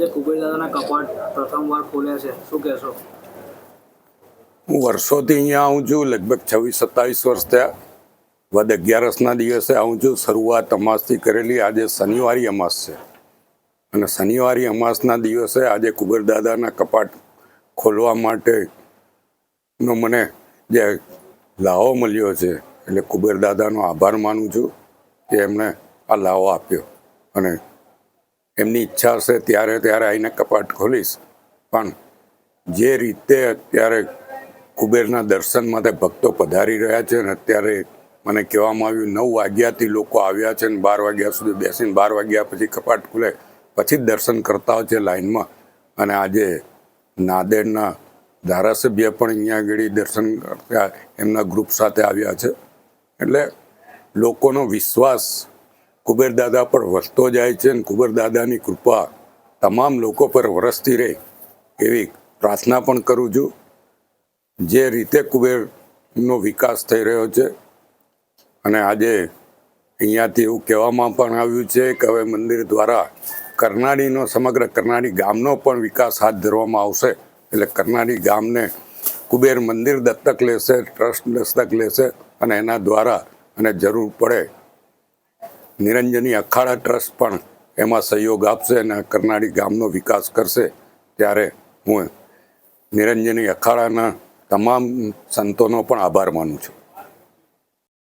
જે કુબેરદાદાના કપાટ પ્રથમવાર ખોલ્યા છે. શું કહેશો? હું વર્ષોથી અહીંયા આવું છું, લગભગ છવ્વીસ, સત્તાવીસ વર્ષ થયા. વદ અગિયારસના દિવસે આવું છું, શરૂઆત અમાસથી કરેલી. આજે શનિવારી અમાસ છે. અને શનિવારી અમાસના દિવસે આજે કુબેરદાદાના કપાટ ખોલવા માટેનો મને જે લાહો મળ્યો છે, એટલે કુબેરદાદાનો આભાર માનું છું કે એમણે આ લાહો આપ્યો. અને એમની ઈચ્છા હશે ત્યારે ત્યારે આવીને કપાટ ખોલીશ. પણ જે રીતે અત્યારે કુબેરના દર્શન માટે ભક્તો પધારી રહ્યા છે અને અત્યારે મને કહેવામાં આવ્યું, નવ વાગ્યાથી લોકો આવ્યા છે અને બાર વાગ્યા સુધી બેસીને બાર વાગ્યા પછી કપાટ ખુલે, પછી જ દર્શન કરતા હોય છે લાઇનમાં. અને આજે નાદેડના ધારાસભ્ય પણ અહીંયા આગળ દર્શન કરતા એમના ગ્રુપ સાથે આવ્યા છે. એટલે લોકોનો વિશ્વાસ કુબેરદાદા પર વસતો જાય છે અને કુબેરદાદાની કૃપા તમામ લોકો પર વરસતી રહે એવી પ્રાર્થના પણ કરું છું. જે રીતે કુબેરનો વિકાસ થઈ રહ્યો છે અને આજે અહીંયાથી એવું કહેવામાં પણ આવ્યું છે કે હવે મંદિર દ્વારા કરનાળીનો, સમગ્ર કરનાળી ગામનો પણ વિકાસ હાથ ધરવામાં આવશે. એટલે કરનાળી ગામને કુબેર મંદિર દત્તક લેશે, ટ્રસ્ટ દત્તક લેશે અને એના દ્વારા અને જરૂર પડે નિરંજની અખાડા ટ્રસ્ટ પણ એમાં સહયોગ આપશે અને કરનાળી ગામનો વિકાસ કરશે. ત્યારે હું નિરંજની અખાડાના તમામ સંતોનો પણ આભાર માનું છું.